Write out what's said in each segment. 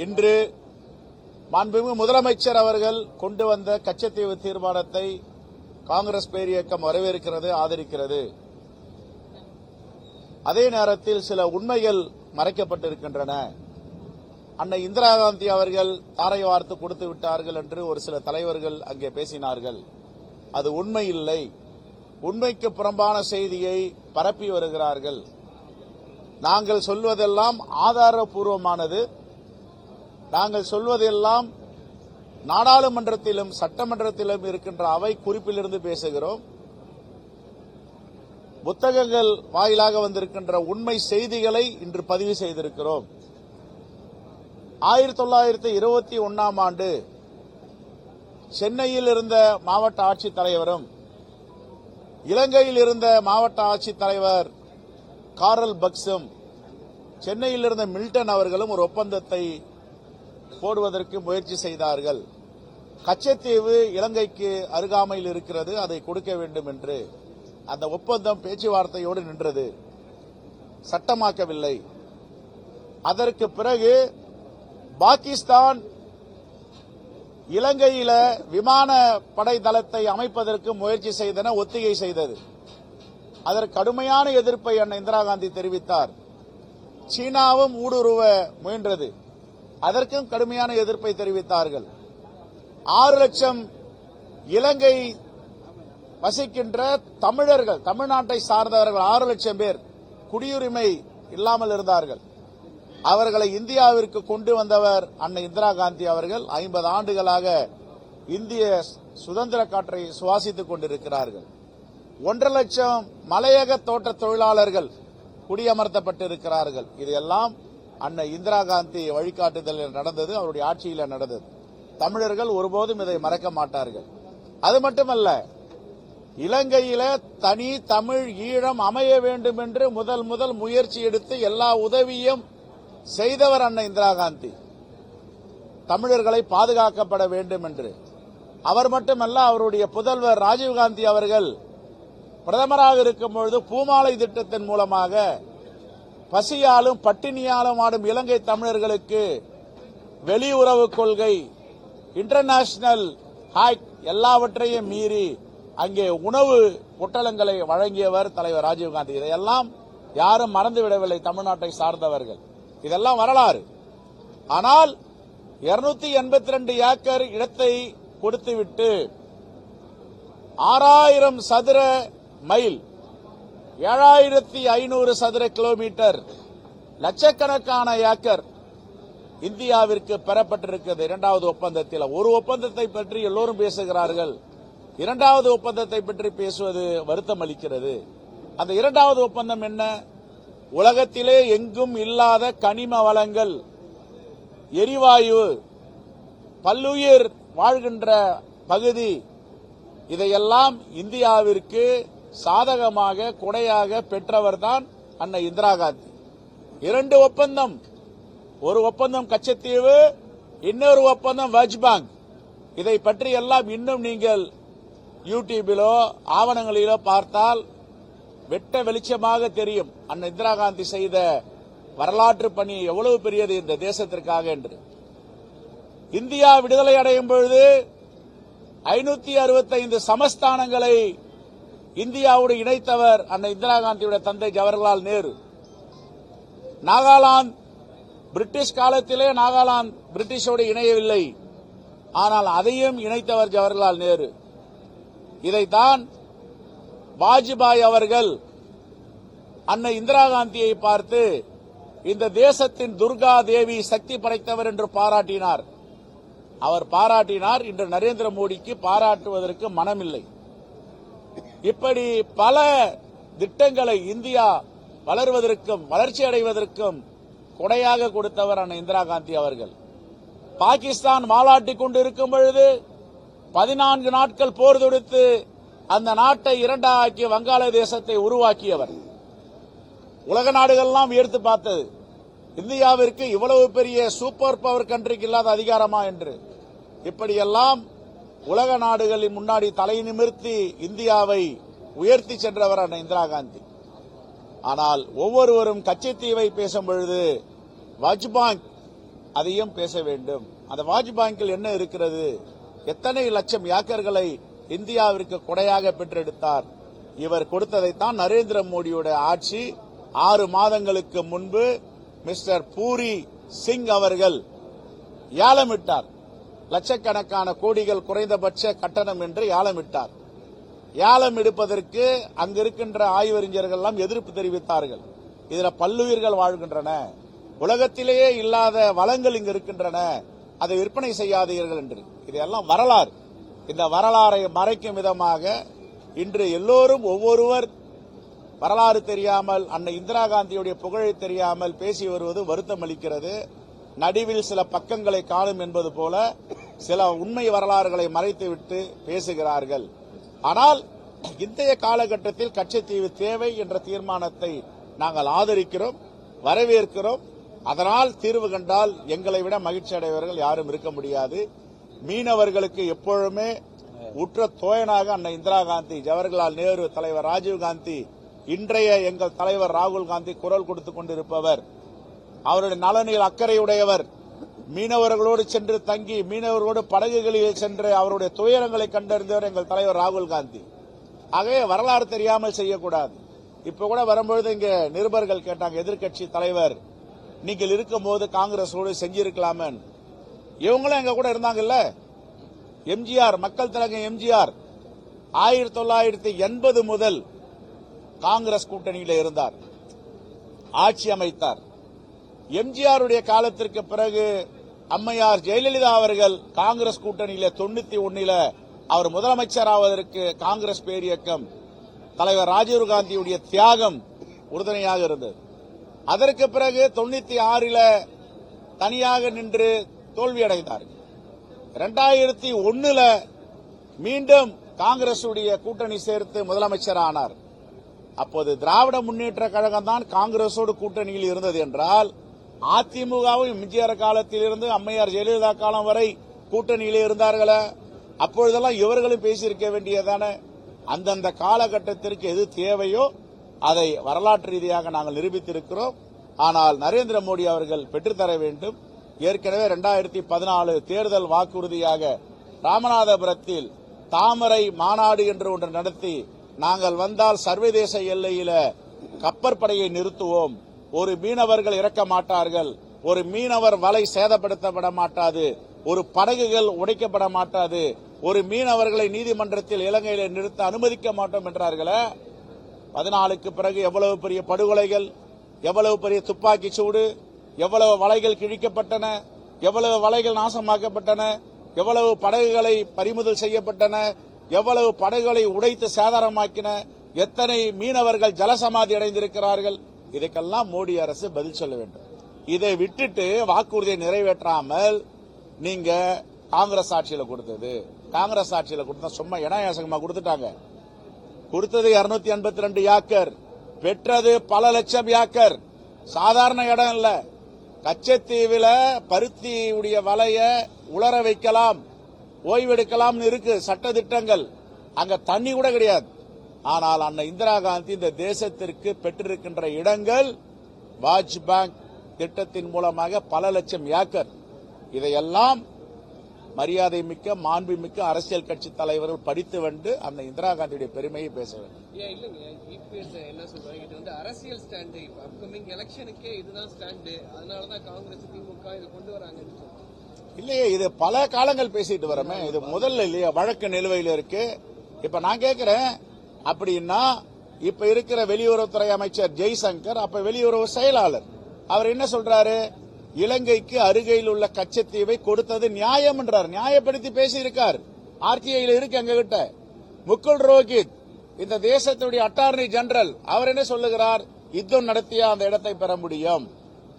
இன்று மாண்புமிகு முதலமைச்சர் அவர்கள் கொண்டு வந்த கச்சத்தீவு தீர்மானத்தை காங்கிரஸ் பேரியக்கம் வரவேற்கிறது ஆதரிக்கிறது. அதே நேரத்தில் சில உண்மைகள் மறைக்கப்பட்டிருக்கின்றன. அன்னை இந்திரா காந்தி அவர்கள் தாரை வார்த்து கொடுத்து விட்டார்கள் என்று ஒரு சில தலைவர்கள் அங்கே பேசினார்கள். அது உண்மை இல்லை. உண்மைக்கு புறம்பான செய்தியை பரப்பி வருகிறார்கள். நாங்கள் சொல்வதெல்லாம் ஆதாரபூர்வமானது. நாங்கள் சொல்வதெல்லாம் நாடாளுமன்றத்திலும் சட்டமன்றத்திலும் இருக்கின்ற அவை குறிப்பிலிருந்து பேசுகிறோம். புத்தகங்கள் வாயிலாக வந்திருக்கின்ற உண்மை செய்திகளை இன்று பதிவு செய்திருக்கிறோம். ஆயிரத்தி தொள்ளாயிரத்தி இருபத்தி ஒன்னாம் ஆண்டு சென்னையில் இருந்த மாவட்ட ஆட்சித்தலைவரும் இலங்கையில் இருந்த மாவட்ட ஆட்சித்தலைவர் காரல் பக்ஸும் சென்னையில் இருந்த மில்டன் அவர்களும் ஒரு ஒப்பந்தத்தை போடுவதற்கு முயற்சி செய்தார்கள். கச்சத்தீவு இலங்கைக்கு அருகாமையில் இருக்கிறது அதை கொடுக்க வேண்டும் என்று. அந்த ஒப்பந்தம் பேச்சுவார்த்தையோடு நின்றது. சட்டமாக்கவில்லை. அதற்கு பிறகு பாகிஸ்தான் இலங்கையில விமான படை தளத்தை அமைப்பதற்கு முயற்சி செய்தன ஒத்திகை செய்தது. அதற்கு கடுமையான எதிர்ப்பை அண்ணன் இந்திரா காந்தி தெரிவித்தார். சீனாவும் ஊடுருவ முயன்றது. அதற்கும் கடுமையான எதிர்ப்பை தெரிவித்தார்கள். ஆறு லட்சம் இலங்கை வசிக்கின்ற தமிழர்கள் தமிழ்நாட்டை சார்ந்தவர்கள் ஆறு லட்சம் பேர் குடியுரிமை இல்லாமல் இருந்தார்கள். அவர்களை இந்தியாவிற்கு கொண்டு வந்தவர் அன்னை இந்திரா காந்தி அவர்கள். ஐம்பது ஆண்டுகளாக இந்திய சுதந்திர காற்றை சுவாசித்துக் கொண்டிருக்கிறார்கள். ஒன்றரை லட்சம் மலையக தோட்ட தொழிலாளர்கள் குடியமர்த்தப்பட்டிருக்கிறார்கள். இதெல்லாம் அன்னை இந்திரா காந்தி வழிகாட்டுதலில் நடந்தது அவருடைய ஆட்சியில் நடந்தது. தமிழர்கள் ஒருபோதும் இதை மறக்க மாட்டார்கள். அது மட்டுமல்ல இலங்கையில தனி தமிழ் ஈழம் அமைய வேண்டும் என்று முதல் முதல் முயற்சி எடுத்து எல்லா உதவியும் செய்தவர் அண்ணன் இந்திரா காந்தி. தமிழர்களை பாதுகாக்கப்பட வேண்டும் என்று. அவர் மட்டுமல்ல அவருடைய புதல்வர் ராஜீவ்காந்தி அவர்கள் பிரதமராக இருக்கும் பொழுது பூமாலை திட்டத்தின் மூலமாக பசியாலும் பட்டினியாலும் ஆடும் இலங்கை தமிழர்களுக்கு வெளியுறவு கொள்கை இன்டர்நேஷனல் ஹாக் எல்லாவற்றையும் மீறி அங்கே உணவு பொட்டலங்களை வழங்கியவர் தலைவர் ராஜீவ்காந்தி இதையெல்லாம் யாரும் மறந்துவிடவில்லை தமிழ்நாட்டை சார்ந்தவர்கள். இதெல்லாம் வரலாறு. ஆனால் 282 எண்பத்தி ரெண்டு ஏக்கர் இடத்தை கொடுத்துவிட்டு ஆறாயிரம் சதுர மைல் ஏழாயிரத்தி ஐநூறு சதுர கிலோமீட்டர் லட்சக்கணக்கான ஏக்கர் இந்தியாவிற்கு பெறப்பட்டிருக்கிறது. இரண்டாவது ஒப்பந்தத்தில் ஒரு ஒப்பந்தத்தை பற்றி எல்லோரும் பேசுகிறார்கள். இரண்டாவது ஒப்பந்தத்தை பற்றி பேசுவது வருத்தம் அளிக்கிறது. அந்த இரண்டாவது ஒப்பந்தம் என்ன? உலகத்திலே எங்கும் இல்லாத கனிம வளங்கள் எரிவாயு பல்லுயிர் வாழ்கின்ற பகுதி இதையெல்லாம் இந்தியாவிற்கு சாதகமாக கொடையாக பெற்றவர்தான் அன்னை இந்திரா காந்தி. இரண்டு ஒப்பந்தம். ஒரு ஒப்பந்தம் கச்சத்தீவு இன்னொரு ஒப்பந்தம் வஜ்பாங் இதை பற்றி எல்லாம் இன்னும் நீங்கள் யூடியூபிலோ ஆவணங்களிலோ பார்த்தால் வெட்ட வெளிச்சமாக தெரியும். அன்னை இந்திரா காந்தி செய்த வரலாற்று பணி எவ்வளவு பெரியது இந்த தேசத்திற்காக என்று. இந்தியா விடுதலை அடையும் பொழுது ஐநூத்தி அறுபத்தைந்து சமஸ்தானங்களை இந்தியாவோடு இணைத்தவர் அன்னை இந்திரா காந்தியுடைய தந்தை ஜவஹர்லால் நேரு. நாகாலாந்து பிரிட்டிஷ் காலத்திலே நாகாலாந்து பிரிட்டிஷோடு இணையவில்லை. ஆனால் அதையும் இணைத்தவர் ஜவஹர்லால் நேரு. இதைத்தான் வாஜ்பாய் அவர்கள் அன்னை இந்திரா காந்தியை பார்த்து இந்த தேசத்தின் துர்கா தேவி சக்தி படைத்தவர் என்று பாராட்டினார். அவர் பாராட்டினார் இன்று நரேந்திர மோடிக்கு பாராட்டுவதற்கு மனமில்லை. இப்படி பல திட்டங்களை இந்தியா வளர்வதற்கும் வளர்ச்சி அடைவதற்கும் கொடையாக கொடுத்தவர் அண்ணன் இந்திரா காந்தி அவர்கள். பாகிஸ்தான் மாலாட்டி கொண்டு இருக்கும் பொழுது பதினான்கு நாட்கள் போர் தொடுத்து அந்த நாட்டை இரண்டாக்கி வங்காளதேசத்தை உருவாக்கியவர். உலக நாடுகள்லாம் உயர்த்து பார்த்தது. இந்தியாவிற்கு இவ்வளவு பெரிய சூப்பர் பவர் கண்ட்ரிக்கு இல்லாத அதிகாரமா என்று. இப்படியெல்லாம் உலக நாடுகளின் முன்னாடி தலை நிமிர்த்தி இந்தியாவை உயர்த்தி சென்றவர் அண்ணன் இந்திரா காந்தி. ஆனால் ஒவ்வொருவரும் கச்சத்தீவை பேசும் பொழுது வஜ்பாங்க் அதையும் பேச வேண்டும். அந்த வாஜ்பாங்கில் என்ன இருக்கிறது? எத்தனை லட்சம் ஏக்கர்களை இந்தியாவிற்கு கொடையாக பெற்றெடுத்தார்? இவர் கொடுத்ததைத்தான் நரேந்திர மோடியோட ஆட்சி ஆறு மாதங்களுக்கு முன்பு மிஸ்டர் பூரி சிங் அவர்கள் ஏலமிட்டார். லட்சக்கணக்கான கோடிகள் குறைந்தபட்ச கட்டணம் என்று ஏலமிட்டார் ஏலம் எடுப்பதற்கு அங்கு இருக்கின்ற ஆய்வறிஞர்கள் எல்லாம் எதிர்ப்பு தெரிவித்தார்கள். இதுல பல்லுயிர்கள் வாழ்கின்றன. உலகத்திலேயே இல்லாத வளங்கள் இங்கு இருக்கின்றன. அதை விற்பனை செய்யாதீர்கள் என்று. இதெல்லாம் வரலாறு. இந்த வரலாறை மறைக்கும் விதமாக இன்று எல்லோரும் ஒவ்வொருவர் வரலாறு தெரியாமல் அன்னை இந்திரா காந்தியுடைய புகழை தெரியாமல் பேசி வருவது வருத்தம் அளிக்கிறது. நடுவில் சில பக்கங்களை காணும் என்பது போல சில உண்மை வரலாறுகளை மறைத்துவிட்டு பேசுகிறார்கள். ஆனால் இன்றைய காலகட்டத்தில் கட்சித்தீவு தேவை என்ற தீர்மானத்தை நாங்கள் ஆதரிக்கிறோம் வரவேற்கிறோம். அதனால் தீர்வு கண்டால் எங்களை விட மகிழ்ச்சி அடைவர்கள் யாரும் இருக்க முடியாது. மீனவர்களுக்கு எப்பொழுதுமே உற்ற தோயனாக அண்ணன் இந்திரா காந்தி ஜவஹர்லால் நேரு தலைவர் ராஜீவ் காந்தி இன்றைய எங்கள் தலைவர் ராகுல் காந்தி குரல் கொடுத்துக் கொண்டிருப்பவர் அவருடைய நலனில் அக்கறையுடையவர் மீனவர்களோடு சென்று தங்கி மீனவர்களோடு படகுகளில் சென்று அவருடைய துயரங்களை கண்டறிந்தவர் எங்கள் தலைவர் ராகுல் காந்தி. ஆகவே வரலாறு தெரியாமல் செய்யக்கூடாது. இப்ப கூட வரும்பொழுது இங்க நிருபர்கள் கேட்டாங்க எதிர்க்கட்சி தலைவர் நீங்கள் இருக்கும்போது காங்கிரஸோடு செஞ்சிருக்கலாமே இவங்களும் எங்க கூட இருந்தாங்கல்ல? எம்ஜிஆர் மக்கள் தலைவர் எம்ஜிஆர் ஆயிரத்தி தொள்ளாயிரத்தி எண்பது முதல் காங்கிரஸ் கூட்டணியில் இருந்தார். ஆட்சி அமைத்தார். எம்ஜிஆருடைய காலத்திற்கு பிறகு அம்மையார் ஜெயலலிதா அவர்கள் காங்கிரஸ் கூட்டணியில தொண்ணூத்தி ஒன்னில அவர் முதலமைச்சராவதற்கு காங்கிரஸ் பேரியக்கம் தலைவர் ராஜீவ் காந்தியுடைய தியாகம் உறுதுணையாக இருந்தது. அதற்கு பிறகு தொண்ணூத்தி ஆறில தனியாக நின்று தோல்வியடைந்தார். இரண்டாயிரத்தி ஒன்னுல மீண்டும் காங்கிரசுடைய கூட்டணி சேர்த்து முதலமைச்சர் ஆனார் அப்போது திராவிட முன்னேற்ற கழகம் தான் காங்கிரசோடு கூட்டணியில் இருந்தது என்றால் அதிமுகவும் எம்ஜிஆர் காலத்திலிருந்து அம்மையார் ஜெயலலிதா காலம் வரை கூட்டணியிலே இருந்தார்களே. அப்பொழுதெல்லாம் இவர்களும் பேசியிருக்க வேண்டியதானே அந்தந்த காலகட்டத்திற்கு எது தேவையோ அதை வரலாற்று ரீதியாக நாங்கள் நிரூபித்திருக்கிறோம். ஆனால் நரேந்திர மோடி அவர்கள் பெற்றுத்தர வேண்டும். ஏற்கனவே இரண்டாயிரத்தி பதினாலு தேர்தல் வாக்குறுதியாக ராமநாதபுரத்தில் தாமரை மாநாடு என்று ஒன்று நடத்தி நாங்கள் வந்தால் சர்வதேச எல்லையில கப்பற்படையை நிறுத்துவோம். ஒரு மீனவர்கள் இறக்க மாட்டார்கள். ஒரு மீனவர் வலை சேதப்படுத்தப்பட மாட்டாது. ஒரு படகுகள் உடைக்கப்பட மாட்டாது. ஒரு மீனவர்களை நீதிமன்றத்தில் இலங்கையில நிறுத்த அனுமதிக்க மாட்டோம் என்றார்களே. பதினாலுக்கு பிறகு எவ்வளவு பெரிய படுகொலைகள் எவ்வளவு பெரிய துப்பாக்கி சூடு எவ்வளவு வலைகள் கிழிக்கப்பட்டன எவ்வளவு வலைகள் நாசமாக்கப்பட்டன எவ்வளவு படகுகளை பறிமுதல் செய்யப்பட்டன எவ்வளவு படகுகளை உடைத்து சேதாரமாக்கின எத்தனை மீனவர்கள் ஜலசமாதி அடைந்திருக்கிறார்கள் இதுக்கெல்லாம் மோடி அரசு பதில் சொல்ல வேண்டும். இதை விட்டுட்டு வாக்குறுதியை நிறைவேற்றாமல் நீங்க காங்கிரஸ் ஆட்சியில கொடுத்தது. காங்கிரஸ் ஆட்சியில கொடுத்தா சும்மா இனாயாசகமா கொடுத்துட்டாங்க. கொடுத்தது 282 எண்பத்தி ரெண்டு ஏக்கர் பெற்றது பல லட்சம் ஏக்கர். சாதாரண இடம் இல்ல. கச்சத்தீவில் பருத்தியுடைய வலைய உலர வைக்கலாம் ஓய்வெடுக்கலாம்னு இருக்கு சட்ட திட்டங்கள் அங்க தண்ணி கூட கிடையாது. ஆனால் அன்னை இந்திரா காந்தி இந்த தேசத்திற்கு பெற்றிருக்கின்ற இடங்கள் வாஜ் பேங்க் திட்டத்தின் மூலமாக பல லட்சம் ஏக்கர். இதையெல்லாம் மரியாதை மிக்க மாண்புமிக்க அரசியல் கட்சி தலைவர்கள் படித்து வந்து அந்த இந்திரா காந்தியுடைய பெருமையை பேச வேண்டும். ஏன் இல்லைங்க? இபிஎஸ் என்ன சொல்றாங்க? இது வந்து அரசியல் ஸ்டாண்டு இப்ப அப்கமிங் எலெக்ஷனுக்கே இதுதான் ஸ்டாண்டு அதனாலதான் காங்கிரஸ் திமுக இது கொண்டு வராங்கன்னு சொல்றாங்க. இல்லையே இது பல காலங்கள் பேசிட்டு வரமே இது முதல்ல இல்லையா? வழக்கு நிலுவையில் இருக்கு. இப்ப நான் கேக்குறேன் அப்படின்னா இப்ப இருக்கிற வெளியுறவுத்துறை அமைச்சர் ஜெய்சங்கர் அப்ப வெளியுறவு செயலாளர். அவர் என்ன சொல்றாரு? இலங்கைக்கு அருகையில் உள்ள கச்சத்தீவை கொடுத்தது நியாயம் என்றார். நியாயப்படுத்தி பேசியிருக்கார். ஆர்டிஐல இருக்கு எங்க கிட்ட முகுல் ரோஹித் இந்த தேசத்துடைய அட்டார்னி ஜெனரல் அவர் என்ன சொல்லுகிறார்? யுத்தம் நடத்திய அந்த இடத்தை பெற முடியும்.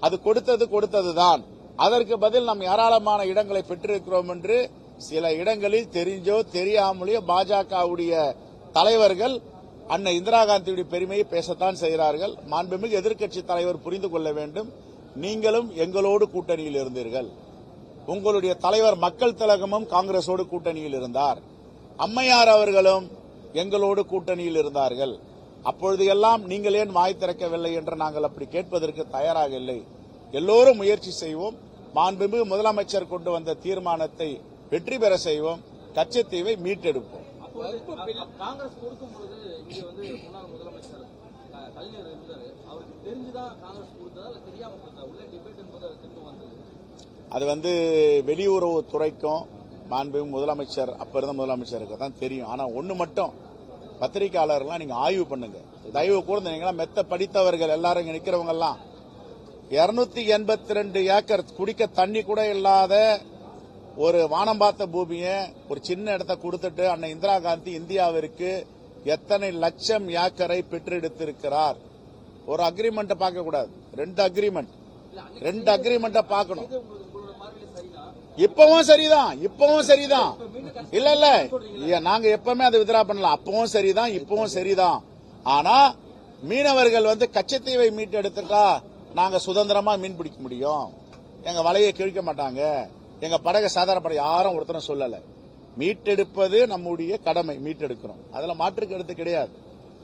அது கொடுத்தது கொடுத்ததுதான். அதற்கு பதில் நாம் ஏராளமான இடங்களை பெற்றிருக்கிறோம் என்று சில இடங்களில் தெரிஞ்சோ தெரியாமலேயோ பாஜகவுடைய தலைவர்கள் அன்னை இந்திரா காந்தியுடைய பெருமையை பேசத்தான் செய்கிறார்கள். மாண்புமிகு எதிர்க்கட்சி தலைவர் புரிந்து கொள்ள வேண்டும். நீங்களும் எங்களோடு கூட்டணியில் இருந்தீர்கள். உங்களுடைய தலைவர் மக்கள் திலகமும் காங்கிரஸோடு கூட்டணியில் இருந்தார். அம்மையார் அவர்களும் எங்களோடு கூட்டணியில் இருந்தார்கள். அப்பொழுது எல்லாம் நீங்கள் ஏன் வாய் திறக்கவில்லை என்று நாங்கள் அப்படி கேட்பதற்கு தயாராக இல்லை. எல்லோரும் முயற்சி செய்வோம். மாண்புமிகு முதலமைச்சர் கொண்டு வந்த தீர்மானத்தை வெற்றி பெற செய்வோம். கச்சத்தீவை மீட்டெடுப்போம். வகுப்பு பில் காங்கிரஸ் கொடுக்கும் பொழுது இங்க வந்து முன்னாள் முதலமைச்சர் கலைஞர் இருந்தாரு. அவருக்கு தெரிஞ்சுதான் காங்கிரஸ் கொடுத்ததா இல்ல தெரியாம கொடுத்தா உள்ள டிபேட் என்பது அது திரும்ப வந்தது. அது வந்து வெளியுறவு துறைக்கும் மாண்புமிகு முதலமைச்சர் அப்ப இருந்த முதலமைச்சருக்கு தான் தெரியும். ஆனா ஒண்ணு மட்டும் பத்திரிகையாளர்லாம் நீங்க ஆய்வு பண்ணுங்க. தயவு கூர்ந்து நீங்க மெத்த படித்தவர்கள் எல்லாரும் இங்க நிக்கிறவங்க எல்லாம் இருநூத்தி எண்பத்தி ரெண்டு ஏக்கர் குடிக்க தண்ணி கூட இல்லாத ஒரு வானம் பார்த்த பூமியை ஒரு சின்ன இடத்த கொடுத்துட்டு அன்னை இந்திரா காந்தி இந்தியாவிற்கு எத்தனை லட்சம் ஏக்கரை பெற்றெடுத்திருக்கிறார்? ஒரு அக்ரிமெண்ட் பார்க்க கூடாது. ரெண்டு அக்ரிமெண்ட் ரெண்டு அக்ரிமெண்ட்டை பார்க்கணும். இப்பவும் சரிதான். இப்பவும் சரிதான். இல்ல இல்ல. நாங்க எப்பவுமே அதை வித்ரா பண்ணலாம். அப்பவும் சரிதான் இப்பவும் சரிதான். ஆனா மீனவர்கள் வந்து கச்சத்தீவை மீட்டு எடுத்துட்டா நாங்க சுதந்திரமா மீன் பிடிக்க முடியும். எங்க வலையை கிழிக்க மாட்டாங்க. எங்க படகு சாதாரண யாரும் ஒருத்தரும் சொல்லல. மீட்டெடுப்பது நம்முடைய கடமை மீட்டெடுக்கிறோம். அதுல மாற்று கருத்து கிடையாது.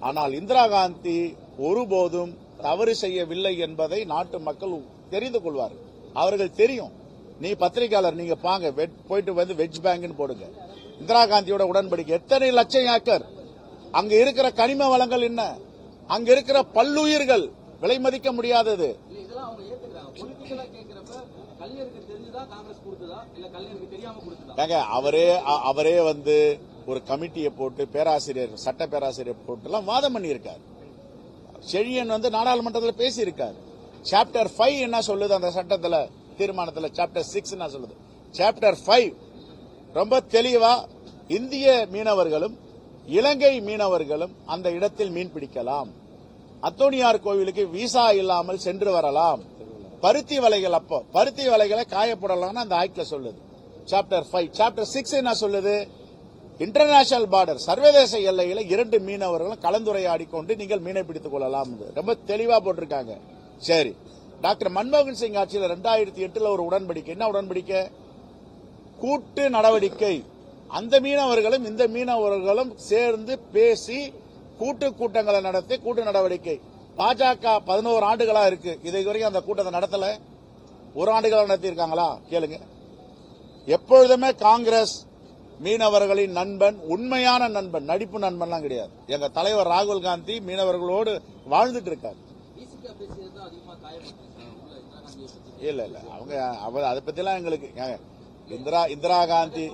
ஆனால் இந்திரா காந்தி ஒருபோதும் தவறு செய்யவில்லை என்பதை நாட்டு மக்கள் தெரிந்து கொள்வார்கள் அவர்கள் தெரியும். நீ பத்திரிகையாளர் நீங்க பாங்க வெட்- போயிட்டு வந்து வெஜ் பேங்க்னு போடுங்க. இந்திரா காந்தியோட உடன்படிக்கை. எத்தனை லட்சம் ஏக்கர்? அங்க இருக்கிற கனிம வளங்கள் என்ன? அங்க இருக்கிற பல்லுயிர்கள். விலை மதிக்க முடியாதது. ஏங்க அவரே அ- அவரே வந்து ஒரு கமிட்டியை போட்டு பேராசிரியர் சட்ட பேராசிரியர் போட்டு எல்லாம் வாதம் பண்ணியிருக்காரு. செழியன் வந்து நாடாளுமன்றத்தில் பேசியிருக்காரு. சாப்டர் ஃபைவ் என்ன சொல்லுது அந்த சட்டத்தில் தீர்மானத்தில்? சாப்டர் சிக்ஸ் என்ன சொல்லுது? சாப்டர் ஃபைவ் ரொம்ப தெளிவா இந்திய மீனவர்களும் இலங்கை மீனவர்களும் அந்த இடத்தில் மீன் பிடிக்கலாம். அத்தோனியார் கோவிலுக்கு விசா இல்லாமல் சென்று வரலாம். பருத்தி வலைகள் அப்போ. பருத்தி வலைகளை காயப்படலாம்னு அந்த ஆக்ட்ல சொல்லுது. சாப்டர் ஃபைவ் சாப்டர் சிக்ஸ் என்ன சொல்லுது? இன்டர்நேஷனல் பார்டர் சர்வதேச எல்லையில இரண்டு மீனவர்களும் கலந்துரையாடி கொண்டு நீங்கள் மீனை பிடித்துக் கொள்ளலாம் ரொம்ப தெளிவா போட்டிருக்காங்க. சரி. டாக்டர் மன்மோகன் சிங் ஆட்சியில் ரெண்டாயிரத்தி எட்டுல ஒரு உடன்படிக்கை. என்ன உடன்படிக்கை? கூட்டு நடவடிக்கை. அந்த மீனவர்களும் இந்த மீனவர்களும் சேர்ந்து பேசி கூட்டு கூட்டங்களை நடத்தி கூட்டு நடவடிக்கை. பாஜக பதினோரு ஆண்டுகளா இருக்கு. இது வரைக்கும் அந்த கூட்டத்தை நடத்தல. ஒரு ஆண்டுகளாக நடத்தியிருக்காங்களா? கேளுங்க. எப்பொழுதுமே காங்கிரஸ் மீனவர்களின் நண்பன் உண்மையான நண்பன் நடிப்பு நண்பன்லாம் கிடையாது. எங்க தலைவர் ராகுல் காந்தி மீனவர்களோடு வாழ்ந்துட்டு இருக்காரு. இல்ல இல்ல. அவங்க அவ அதை பத்திலாம் எங்களுக்கு இந்திரா இந்திரா காந்தி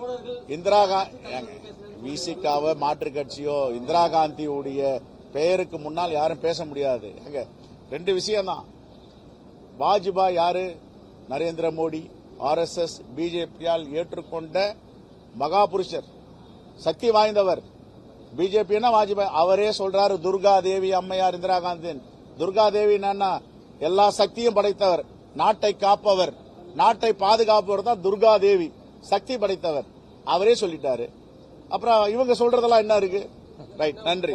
இந்திரா காந்தி விசிகாவோ மாற்று கட்சியோ இந்திரா காந்தியுடைய பெயருக்கு முன்னால் யாரும் பேச முடியாது. ஏங்க ரெண்டு விஷயம்தான். வாஜ்பாய் யாரு? நரேந்திர மோடி ஆர்எஸ்எஸ் பிஜேபியால் ஏற்றுக்கொண்ட மகாபுருஷர் சக்தி வாய்ந்தவர். பிஜேபின்னா வாஜ்பாய்? அவரே சொல்றாரு துர்கா தேவி அம்மையார் இந்திரா காந்தி துர்கா தேவி என்னன்னா எல்லா சக்தியும் படைத்தவர். நாட்டை காப்பவர். நாட்டை பாதுகாப்பவர் தான் துர்கா தேவி. சக்தி படைத்தவர். அவரே சொல்லிட்டாரு. அப்புறம் இவங்க சொல்றதெல்லாம் என்ன இருக்கு? ரைட் நன்றி.